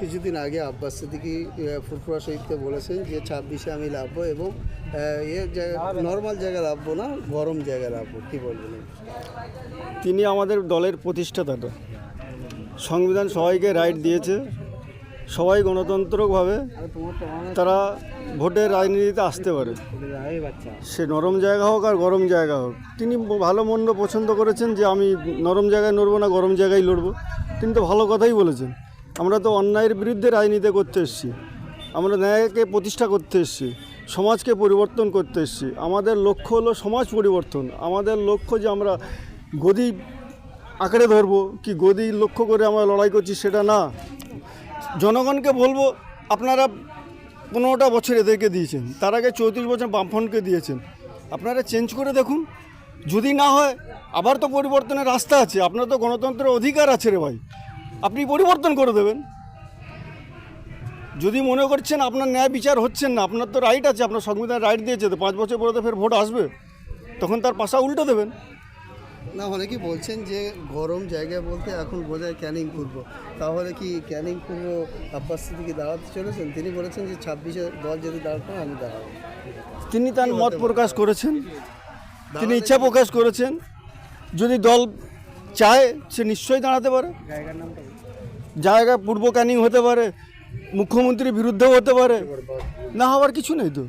কিছুদিন আগে আব্বাস সিদ্দিকি ফুরফুরা শহীদকে বলেছেন যে ছাব্বিশে আমি লাভবো এবং এ নর্মাল জায়গায় লাভবো না গরম জায়গায় লাভবো। কী বলবেন? তিনি আমাদের দলের প্রতিষ্ঠাতাটা সংবিধান সবাইকে রাইট দিয়েছে। সবাই গণতন্ত্রভাবে তারা ভোটের রাজনীতিতে আসতে পারে। সে নরম জায়গা হোক আর গরম জায়গা হোক। তিনি ভালো মন্দ পছন্দ করেছেন যে আমি নরম জায়গায় নড়বো না গরম জায়গায় লড়বো। তিনি তো ভালো কথাই বলেছেন। আমরা তো অন্যায়ের বিরুদ্ধে রাজনীতি করতে এসেছি। আমরা ন্যায়কে প্রতিষ্ঠা করতে এসেছি, সমাজকে পরিবর্তন করতে এসেছি। আমাদের লক্ষ্য হলো সমাজ পরিবর্তন। আমাদের লক্ষ্য যে আমরা গদি আঁকড়ে ধরবো, কি গদি লক্ষ্য করে আমরা লড়াই করছি সেটা না। জনগণকে বলব, আপনারা পনেরোটা বছর এদেরকে দিয়েছেন, তার আগে চৌত্রিশ বছর বামফ্রন্টকে দিয়েছেন। আপনারা চেঞ্জ করে দেখুন। যদি না হয়, আবার তো পরিবর্তনের রাস্তা আছে। আপনার তো গণতন্ত্রের অধিকার আছে রে ভাই। আপনি পরিবর্তন করে দেবেন। যদি মনে করছেন আপনার ন্যায় বিচার হচ্ছেন না আপনার তো রাইট আছে আপনার সংবিধান রাইট দিয়েছে তো পাঁচ বছর পরে তো ফের ভোট আসবে। তখন তার পাশা উল্টো দেবেন। না অনেকেই বলছেন যে গরম জায়গা বলতে এখন বোঝায় ক্যানিং পূর্ব তাহলে কি ক্যানিং পূর্ব আব্বাস সিদ্দিকি দাঁড়াতে চলেছেন? তিনি বলেছেন যে ছাব্বিশে দল যদি দাঁড়াতে হয়, আমি দাঁড়াবো। তিনি তার মত প্রকাশ করেছেন। তিনি ইচ্ছা প্রকাশ করেছেন। যদি দল চায় সে নিশ্চয়ই দাঁড়াতে পারে। জায়গা পূর্ব ক্যানিং হতে পারে মুখ্যমন্ত্রীর বিরুদ্ধেও হতে পারে না হওয়ার কিছু নেই তো।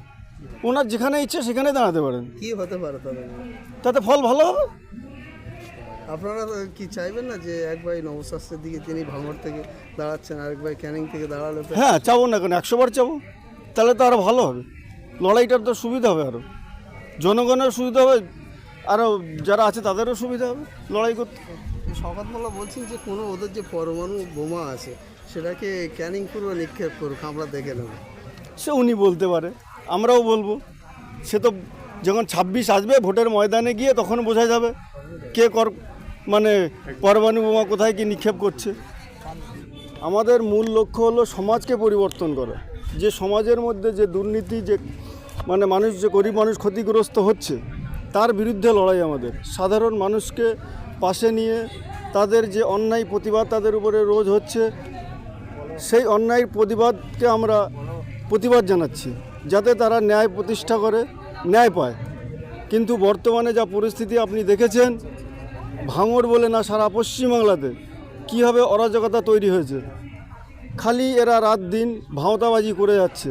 ওনার যেখানে ইচ্ছে সেখানে দাঁড়াতে পারেন। কি হতে পারে তবে তাতে ফল ভালো হবে? আপনারা কি চাইবেন না যে এক ভাই নবস্বাস্থ্যের দিকে তিনি ভাঙর থেকে দাঁড়াচ্ছেন আরেক ভাই ক্যানিং থেকে দাঁড়ালে হ্যাঁ চাবো না কেন? একশো বার চাবো। তাহলে তো আরও ভালো হবে। লড়াইটার তো সুবিধা হবে আরও জনগণের সুবিধা হবে আরও যারা আছে তাদেরও সুবিধা হবে লড়াই করতে। শওকত বলছেন যে কোনো ওদের যে পরমাণু বোমা আছে, সেটাকে ক্যানিং পূর্ব নিক্ষেপ করুক, আমরা দেখে নেব। সে উনি বলতে পারে, আমরাও বলব। সে তো যখন ছাব্বিশ আসবে ভোটের ময়দানে গিয়ে তখন বোঝা যাবে কে কর মানে পরমাণু বোমা কোথায় কি নিক্ষেপ করছে। আমাদের মূল লক্ষ্য হলো সমাজকে পরিবর্তন করা। যে সমাজের মধ্যে যে দুর্নীতি, যে মানে মানুষ, যে গরিব মানুষ ক্ষতিগ্রস্ত হচ্ছে, তার বিরুদ্ধে লড়াই আমাদের। সাধারণ মানুষকে পাশে নিয়ে তাদের যে অন্যায় প্রতিবাদ তাদের উপরে রোজ হচ্ছে, সেই অন্যায়ের প্রতিবাদকে আমরা প্রতিবাদ জানাচ্ছি, যাতে তারা ন্যায় প্রতিষ্ঠা করে, ন্যায় পায়। কিন্তু বর্তমানে যা পরিস্থিতি আপনি দেখেছেন ভাঙর বলে না সারা পশ্চিমবাংলাতে কীভাবে অরাজকতা তৈরি হয়েছে, খালি এরা রাত দিন ভাঁওতাবাজি করে যাচ্ছে।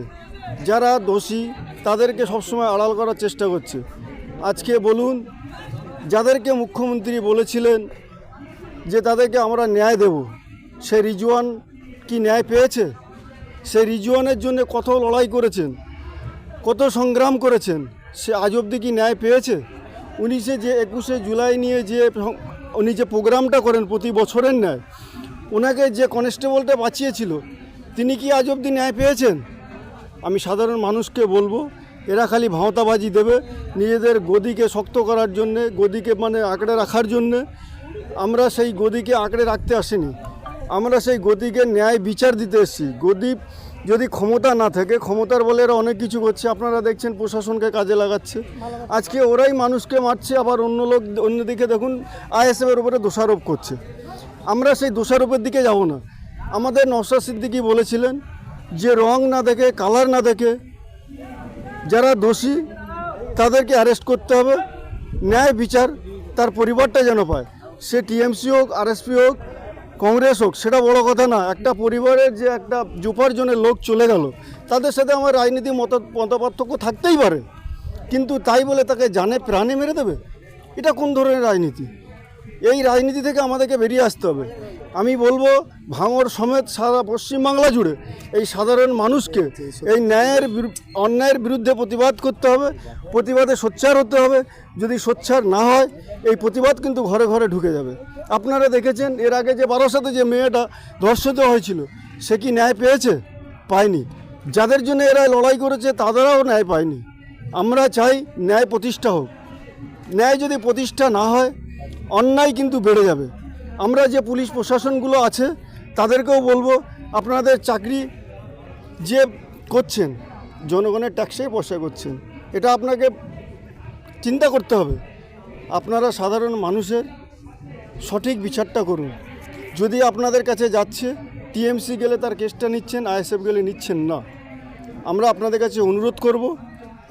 যারা দোষী তাদেরকে সবসময় আড়াল করার চেষ্টা করছে। আজকে বলুন যাদেরকে মুখ্যমন্ত্রী বলেছিলেন যে তাদেরকে আমরা ন্যায় দেব, সে রিজওয়ান কি ন্যায় পেয়েছে? সে রিজওয়ানের জন্য কত লড়াই করেছেন, কত সংগ্রাম করেছেন, সে আজ অবধি কি ন্যায় পেয়েছে? উনিশে যে একুশে জুলাই নিয়ে যে উনি যে প্রোগ্রামটা করেন প্রতি বছরের ন্যায়, ওনাকে যে কনস্টেবলটা বাঁচিয়েছিল, তিনি কি আজ অবধি ন্যায় পেয়েছেন? আমি সাধারণ মানুষকে বলব এরা খালি ভাঁওতাবাজি দেবে নিজেদের গদিকে শক্ত করার জন্যে, গদিকে মানে আঁকড়ে রাখার জন্যে। আমরা সেই গদিকে আঁকড়ে রাখতে আসিনি। আমরা সেই গদিকে ন্যায় বিচার দিতে এসেছি। গদি যদি ক্ষমতা না থাকে, ক্ষমতার বলে এরা অনেক কিছু করছে। আপনারা দেখছেন প্রশাসনকে কাজে লাগাচ্ছে। আজকে ওরাই মানুষকে মারছে, আবার অন্য লোক অন্যদিকে দেখুন, আইএসএফের উপরে দোষারোপ করছে। আমরা সেই দোষারোপের দিকে যাব না। আমাদের নওশাদ সিদ্দিকি বলেছিলেন যে রং না দেখে, কালার না দেখে যারা দোষী, তাদেরকে অ্যারেস্ট করতে হবে। ন্যায় বিচার তার পরিবারটা যেন পায়। সে টিএমসি হোক আরএসপি হোক, কংগ্রেস হোক, সেটা বড় কথা না। একটা পরিবারের যে একটা জনের লোক চলে গেল, তাদের সাথে আমার রাজনীতি মত, মতপার্থক্য থাকতেই পারে। কিন্তু তাই বলে তাকে জানে প্রাণে মেরে দেবে? এটা কোন ধরনের রাজনীতি? এই রাজনীতি থেকে আমাদেরকে বেরিয়ে আসতে হবে। আমি বলব ভাঙর সমেত সারা পশ্চিমবাংলা জুড়ে এই সাধারণ মানুষকে এই ন্যায়ের অন্যায়ের বিরুদ্ধে প্রতিবাদ করতে হবে, প্রতিবাদে সোচ্চার হতে হবে। যদি সোচ্চার না হয়, এই প্রতিবাদ কিন্তু ঘরে ঘরে ঢুকে যাবে। আপনারা দেখেছেন, এর আগে যে বারাসাতে যে মেয়েটা ধর্ষিত হয়েছিল, সে কি ন্যায় পেয়েছে? পায়নি। যাদের জন্য এরা লড়াই করেছে, তাদেরাও ন্যায় পায়নি। আমরা চাই ন্যায় প্রতিষ্ঠা হোক। ন্যায় যদি প্রতিষ্ঠা না হয় অন্যায় কিন্তু বেড়ে যাবে। আমরা যে পুলিশ প্রশাসনগুলো আছে, তাদেরকেও বলব আপনাদের চাকরি যে করছেন, জনগণের ট্যাক্সেই পয়সা করছেন, এটা আপনাকে চিন্তা করতে হবে। আপনারা সাধারণ মানুষের সঠিক বিচারটা করুন। যদি আপনাদের কাছে যাচ্ছে, টিএমসি গেলে তার কেসটা নিচ্ছেন, আইএসএফ গেলে নিচ্ছেন না। আমরা আপনাদের কাছে অনুরোধ করব,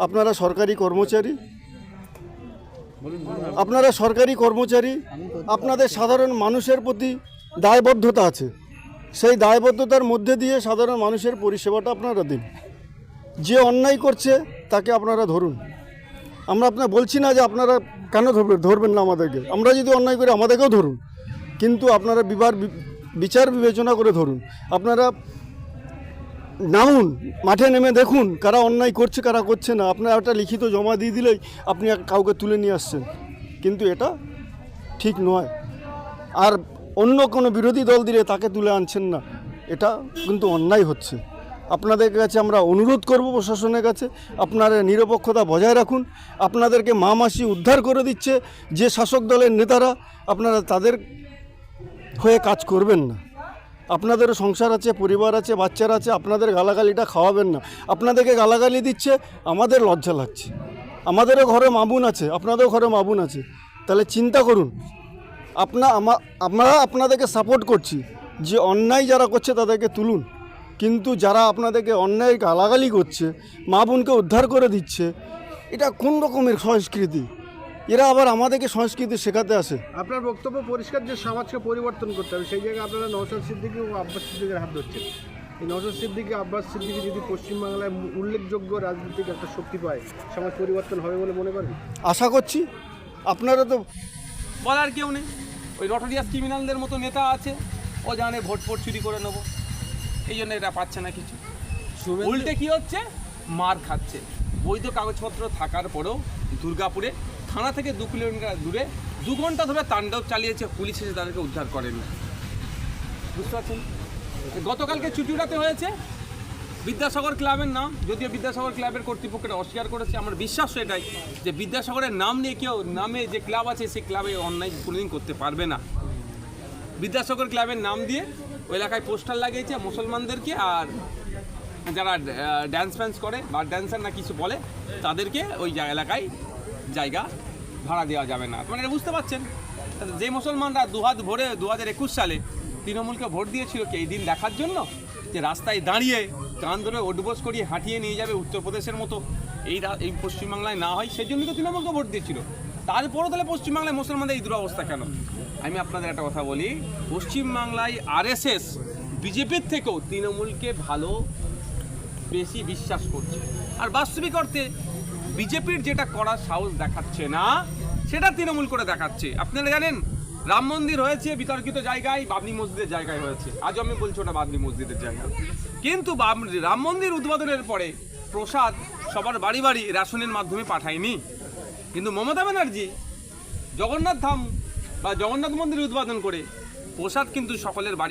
আপনারা সরকারি কর্মচারী আপনারা সরকারি কর্মচারী, আপনাদের সাধারণ মানুষের প্রতি দায়বদ্ধতা আছে। সেই দায়বদ্ধতার মধ্যে দিয়ে সাধারণ মানুষের পরিষেবাটা আপনারা দিন। যে অন্যায় করছে, তাকে আপনারা ধরুন। আমরা আপনার, বলছি না যে আপনারা কেন ধরবেন ধরবেন না আমাদেরকে। আমরা যদি অন্যায় করি, আমাদেরকেও ধরুন। কিন্তু আপনারা বিবার বিচার বিবেচনা করে ধরুন। আপনারা নামুন, মাঠে নেমে দেখুন, কারা অন্যায় করছে, কারা করছে না। আপনারা একটা লিখিত জমা দিয়ে দিলেই আপনি কাউকে তুলে নিয়ে আসছেন। কিন্তু এটা ঠিক নয়। আর অন্য কোনো বিরোধী দল দিলে তাকে তুলে আনছেন না। এটা কিন্তু অন্যায় হচ্ছে। আপনাদের কাছে আমরা অনুরোধ করব প্রশাসনের কাছে, আপনারা নিরপেক্ষতা বজায় রাখুন। আপনাদেরকে মা মাসি উদ্ধার করে দিচ্ছে। যে শাসক দলের নেতারা, আপনারা তাদের হয়ে কাজ করবেন না। আপনাদেরও সংসার আছে, পরিবার আছে, বাচ্চারা আছে, আপনাদের গালাগালিটা খাওয়াবেন না। আপনাদেরকে গালাগালি দিচ্ছে, আমাদের লজ্জা লাগছে। আমাদেরও ঘরে মাবুন আছে, আপনাদেরও ঘরে মাবুন আছে। তাহলে চিন্তা করুন, আপনা আমা- আমরা আপনাদেরকে সাপোর্ট করছি, যে অন্যায় যারা করছে তাদেরকে তুলুন। কিন্তু যারা আপনাদেরকে অন্যায় গালাগালি করছে মা বোনকে উদ্ধার করে দিচ্ছে, এটা কোন রকমের সংস্কৃতি? এরা আবার আমাদেরকে সংস্কৃতি শেখাতে আসে। আপনার বক্তব্য পরিষ্কার যে সমাজকে পরিবর্তন করতে হবে সেই জায়গায় আপনারা নৌসাদ সিদ্দিকি ও আব্বাস সিদ্দিকের হাত ধরছেন। এই নৌসাদ সিদ্দিকি আব্বাস সিদ্দিকি যদি পশ্চিমবাংলায় উল্লেখযোগ্য রাজনৈতিক একটা শক্তি পায় সমাজ পরিবর্তন হবে বলে মনে করেন? আশা করছি আপনারা তো বলার কেউ নেই। ওই নটোরিয়াস ক্রিমিনালদের মতো নেতা আছে ও জানে ভোট ফোট চুরি করে নেব। এই জন্য এটা পাচ্ছে না কিছু। উল্টে কি হচ্ছে? মার খাচ্ছে। বৈধ কাগজপত্র থাকার পরেও দুর্গাপুরে থানা থেকে দু কিলোমিটার দূরে দু ঘণ্টা ধরে তাণ্ডব চালিয়েছে পুলিশ এসে তাদেরকে উদ্ধার করেন। বুঝতে পারছেন? গতকালকে চুটিরাতে হয়েছে। বিদ্যাসাগর ক্লাবের নাম, যদিও বিদ্যাসাগর ক্লাবের কর্তৃপক্ষটা অস্বীকার করেছে, আমার বিশ্বাস এটাই যে বিদ্যাসাগরের নাম নিয়ে কেউ, নামে যে ক্লাব আছে, সেই ক্লাবে অন্যায় কোনোদিন করতে পারবে না। বিদ্যাসাগর ক্লাবের নাম দিয়ে ওই এলাকায় পোস্টার লাগিয়েছে মুসলমানদেরকে আর যারা ড্যান্স ফ্যান্স করে বা ড্যান্সার না কিছু বলে, তাদেরকে ওই এলাকায় জায়গা ভাড়া দেওয়া যাবে না। মানে এটা বুঝতে পারছেন? যে মুসলমানরা দুহাত ভরে দু হাজার একুশ সালে তৃণমূলকে ভোট দিয়েছিল কি এই দিন দেখার জন্য? যে রাস্তায় দাঁড়িয়ে কান ধরে ওডবোস করিয়ে হাঁটিয়ে নিয়ে যাবে উত্তরপ্রদেশের মতো। এই এই পশ্চিমবাংলায় না হয় সেই জন্যই তো তৃণমূলকে ভোট দিয়েছিল। তারপরও তাহলে পশ্চিমবাংলায় মুসলমানদের এই দুরবস্থা কেন? আমি আপনাদের একটা কথা বলি, পশ্চিমবাংলায় আরএসএস বিজেপির থেকেও তৃণমূলকে ভালো, বেশি বিশ্বাস করছে। আর বাস্তবিক অর্থে বিজেপির যেটা করার সাহস দেখাচ্ছে না, সেটা তৃণমূল করে দেখাচ্ছে। আপনারা জানেন, রাম মন্দির হয়েছে বিতর্কিত জায়গায়, বাবরি মসজিদের জায়গায় হয়েছে। আজও আমি বলছি ওটা বাবরি মসজিদের জায়গা। কিন্তু রাম মন্দির উদ্বোধনের পরে প্রসাদ সবার বাড়ি বাড়ি রেশনের মাধ্যমে পাঠায়নি। কিন্তু মমতা ব্যানার্জি জগন্নাথ ধাম বা জগন্নাথ মন্দির উদ্বোধন করে প্রসাদ কিন্তু সকলের বাড়ি